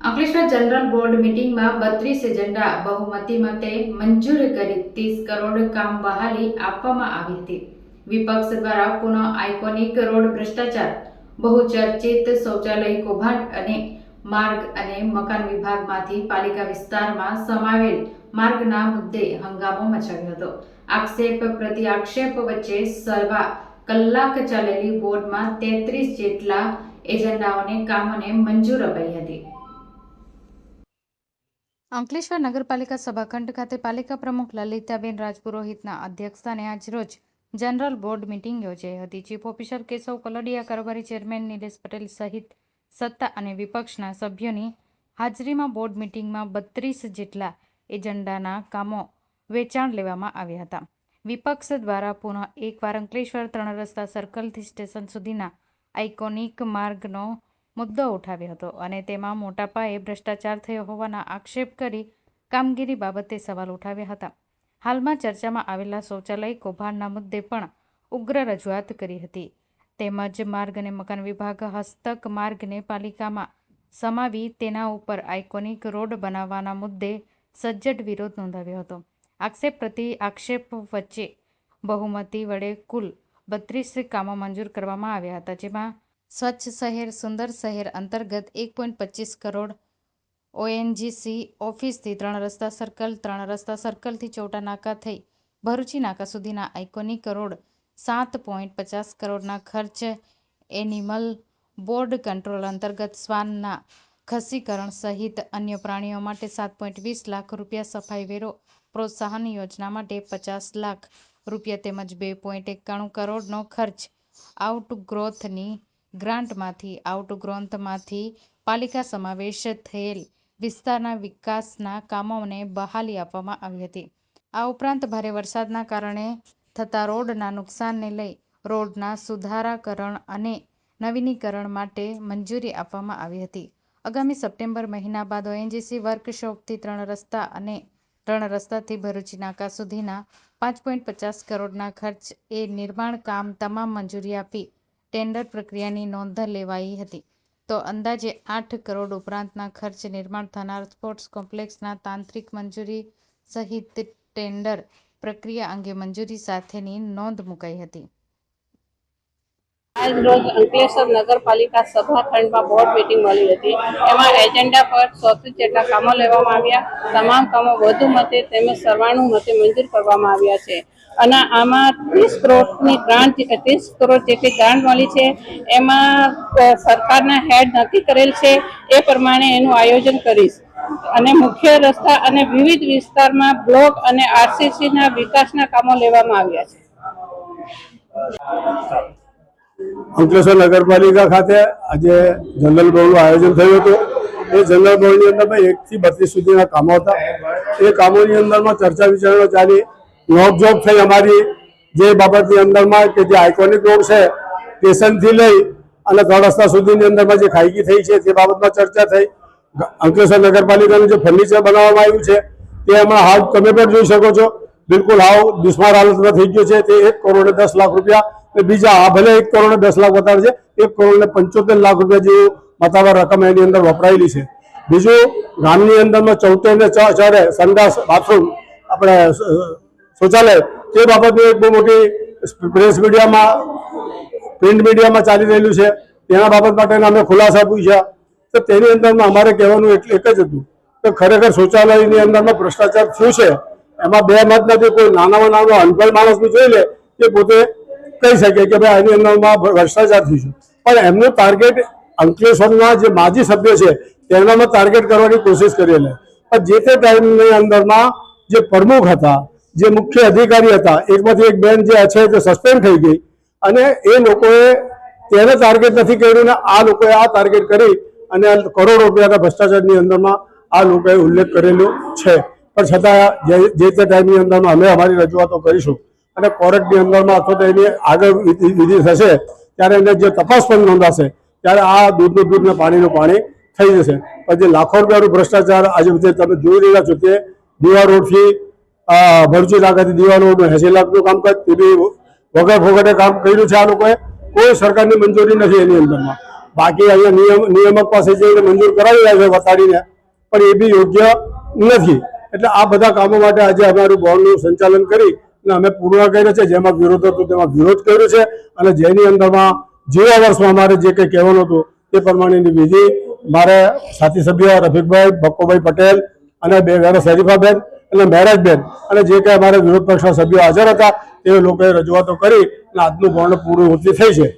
Ankleshwar general board મીટિંગમાં બત્રીસ agenda બહુમતી મતે મંજૂર કરી ત્રીસ કરોડ કામ બહાલી આપવામાં આવી હતી. વિપક્ષ દ્વારા પુનઃ આઇકોનિક રોડ ભ્રષ્ટાચાર, બહુચર્ચિત શૌચાલય કૌભાંડ અને માર્ગ અને મકાન વિભાગમાંથી પાલિકા વિસ્તારમાં સમાવેલ માર્ગના મુદ્દે હંગામો મચાવ્યો હતો. આક્ષેપ પ્રતિ આક્ષેપ વચ્ચે સર્વા કલાક ચાલેલી બોર્ડમાં તેત્રીસ જેટલા એજન્ડાઓને કામોને મંજૂર અપાઈ હતી. અંકલેશ્વર નગરપાલિકા સભાખંડ ખાતે પાલિકા પ્રમુખ લલિતાબેન રાજપુરોહિતના અધ્યક્ષસ્થાને આજરોજ જનરલ બોર્ડ મીટિંગ યોજાઈ હતી. ચીફ ઓફિસર કેશવ કલોડિયા, કારોબારી ચેરમેન નિલેશ પટેલ સહિત સત્તા અને વિપક્ષના સભ્યોની હાજરીમાં બોર્ડ મીટિંગમાં બત્રીસ જેટલા એજન્ડાના કામો વેચાણ લેવામાં આવ્યા હતા. વિપક્ષ દ્વારા પુનઃ એકવાર અંકલેશ્વર ત્રણ રસ્તા સર્કલથી સ્ટેશન સુધીના આઇકોનિક માર્ગનો મુદ્દો ઉઠાવ્યો હતો અને તેમાં મોટા પાયે ભ્રષ્ટાચાર થયો હોવાના આક્ષેપ કરી કામગીરી બાબતે સવાલ ઉઠાવ્યા હતા. હાલમાં ચર્ચામાં આવેલા શૌચાલય કૌભાંડના મુદ્દે પણ ઉગ્ર રજૂઆત કરી હતી. તેમજ માર્ગ અને મકાન વિભાગ હસ્તક માર્ગને પાલિકામાં સમાવી તેના ઉપર આઇકોનિક રોડ બનાવવાના મુદ્દે સજ્જડ વિરોધ નોંધાવ્યો હતો. આક્ષેપ પ્રતિ આક્ષેપ વચ્ચે બહુમતી વડે કુલ બત્રીસ કામો મંજૂર કરવામાં આવ્યા હતા, જેમાં સ્વચ્છ શહેર, સુંદર શહેર અંતર્ગત એક પોઈન્ટ પચીસ કરોડ ઓએનજીસી ઓફિસથી ત્રણ રસ્તા સર્કલ ત્રણ રસ્તા સર્કલથી ચોટા નાકા થઈ. ભરૂચી નાકા સુધીના આઇકોનિક રોડ સાત પોઈન્ટ પચાસ કરોડના ખર્ચ. એનિમલ બોર્ડ કંટ્રોલ અંતર્ગત શ્વાનના ખસીકરણ સહિત અન્ય પ્રાણીઓ માટે સાત પોઈન્ટ વીસ લાખ રૂપિયા સફાઈ વેરો પ્રોત્સાહન યોજના માટે પચાસ લાખ રૂપિયા તેમજ બે પોઈન્ટ એકાણું કરોડનો ખર્ચ. આઉટગ્રોથની ગ્રાન્ટમાંથી આઉટગ્રોન્થમાંથી પાલિકા સમાવેશ થયેલ વિસ્તારના વિકાસના કામોને બહાલી આપવામાં આવી હતી. આ ઉપરાંત ભારે વરસાદના કારણે થતા રોડના નુકસાનને લઈ રોડના સુધારાકરણ અને નવીનીકરણ માટે મંજૂરી આપવામાં આવી હતી. આગામી સપ્ટેમ્બર મહિના બાદ ઓએનજીસી વર્કશોપથી ત્રણ રસ્તા અને ત્રણ રસ્તાથી ભરૂચી નાકા સુધીના પાંચ પોઈન્ટ પચાસ કરોડના ખર્ચ એ નિર્માણ કામ તમામ મંજૂરી આપી ટેન્ડર પ્રક્રિયાની નોંધ લેવાઈ હતી. તો અંદાજે આઠ કરોડ ઉપરાંતના ખર્ચ નિર્માણ થનાર સ્પોર્ટ્સ કોમ્પ્લેક્સના તાંત્રિક મંજૂરી સહિત ટેન્ડર પ્રક્રિયા અંગે મંજૂરી સાથેની નોંધ મુકાઈ હતી. આજ રોજ અંકલેશ્વર નગરપાલિકા સભાખંડમાં બોર્ડ મીટિંગ મળી હતી. એમાં એજન્ડા પર ચોત્રીસ જેટલા કામો લેવામાં આવ્યા, તમામ કામો વધુ મતે તેમજ સર્વાણુ મતે મંજૂર કરવામાં આવ્યા છે. અને આમાં ત્રીસ કરોડની ગ્રાન્ટ ત્રીસ કરોડ જેટલી ગ્રાન્ટ મળી છે, એમાં સરકારના હેડ નક્કી કરેલ છે, એ પ્રમાણે એનું આયોજન કરીશ. અને મુખ્ય રસ્તા અને વિવિધ વિસ્તારમાં બ્લોક અને આરસીસીના વિકાસના કામો લેવામાં આવ્યા છે. અંકલેશ્વર નગરપાલિકા ખાતે આજે જનરલ બોર્ડનું આયોજન થયું હતું. એ જનરલ બોર્ડની અંદરમાં એકથી બત્રીસ સુધીના કામો હતા. એ કામોની અંદરમાં ચર્ચા વિચારણા ચાલી. નોકઝોક થઈ અમારી જે બાબતની અંદરમાં કે જે આઇકોનિક રોડ છે, સ્ટેશનથી લઈ અને ત્રણ રસ્તા સુધીની અંદરમાં જે ખાઈગી થઈ છે તે બાબતમાં ચર્ચા થઈ. અંકલેશ્વર નગરપાલિકાનું જે ફર્નિચર બનાવવામાં આવ્યું છે, તે હમણાં હાલ તમે પણ જોઈ શકો છો. બિલકુલ હાવ દુશ્માર હાલતમાં થઈ ગયો છે. તે એક કરોડ દસ લાખ રૂપિયા અને બીજા આ ભલે એક કરોડ દસ લાખ વધારે છે, એક કરોડ પંચોતેર લાખ રૂપિયા જેવું મતાવાર રકમ એની અંદર વપરાયેલી છે. બીજું, ગામની અંદરમાં ચૌતેર ને ચારે સંડાસ બાથરૂમ આપણે શૌચાલય, તે બાબતે એક બહુ મોટી પ્રેસ મીડિયામાં પ્રિન્ટ મીડિયામાં ચાલી રહેલું છે. તેના બાબત માટેના અમે ખુલાસા પૂછ્યા. તો તેની અંદરમાં અમારે કહેવાનું એટલે, એક જ હતું કે ખરેખર શૌચાલયની અંદરમાં ભ્રષ્ટાચાર થયું છે? એમાં બે મત નથી કોઈ નાનામાં નાનો અનપઢ માણસ બી જોઈ લે તે પોતે કહી શકે કે ભાઈ આની અંદરમાં ભ્રષ્ટાચાર થયું છે. પણ એમનું ટાર્ગેટ અંકલેશ્વરના જે માજી સભ્ય છે, તેનામાં ટાર્ગેટ કરવાની કોશિશ કરેલી પણ જે તે ટાઈમની અંદરમાં જે પ્રમુખ હતા જે મુખ્ય અધિકારી હતા, એકમાંથી એક બેન જે છે તે સસ્પેન્ડ થઈ ગઈ. અને એ લોકોએ તેને ટાર્ગેટ નથી કર્યું ને આ લોકોએ આ ટાર્ગેટ કરી અને કરોડ રૂપિયાના ભ્રષ્ટાચારની અંદરમાં આ લોકોએ ઉલ્લેખ કરેલો છે. પણ છતાં જે તે ટાઈમની અંદરમાં અમે અમારી રજૂઆતો કરીશું અને કોર્ટની અંદરમાં અથવા તો એની આગળ વિધિ થશે, ત્યારે એને જે તપાસ પણ નોંધાશે, ત્યારે આ દૂધનું દૂધ ને પાણીનું પાણી થઈ જશે. પણ જે લાખો રૂપિયાનું ભ્રષ્ટાચાર આજે તમે જોઈ રહ્યા છો તે, દીવા રોડથી ભરૂચી નાકાથી દીવાનું એસી લાખનું કામ તે બી વગર ફોગટે કામ કર્યું છે આ લોકોએ. કોઈ સરકારની મંજૂરી નથી એની અંદરમાં. બાકી અહીંયા નિયમ, નિયામક પાસે જઈને મંજૂર કરાવી રહ્યા છે વસાડીને પણ એ બી યોગ્ય નથી. એટલે આ બધા કામો માટે આજે અમારું બોર્ડનું સંચાલન કરી અને અમે પૂર્ણ કર્યો છે. જેમાં વિરોધ હતો તેમાં વિરોધ કર્યો છે. અને જેની અંદરમાં જેવા વર્ષમાં અમારે જે કંઈ કહેવાનું હતું તે પ્રમાણેની વિધિ મારે સાથી સભ્ય રફીકભાઈ બક્કોભાઈ પટેલ અને બે વેરો શરીફાબેન અને મહેરાજબેન અને જે કંઈ અમારા વિરોધ પક્ષના સભ્યો હાજર હતા તે લોકોએ રજૂઆતો કરી અને આજનું બોર્ડ પૂરું થઈ છે.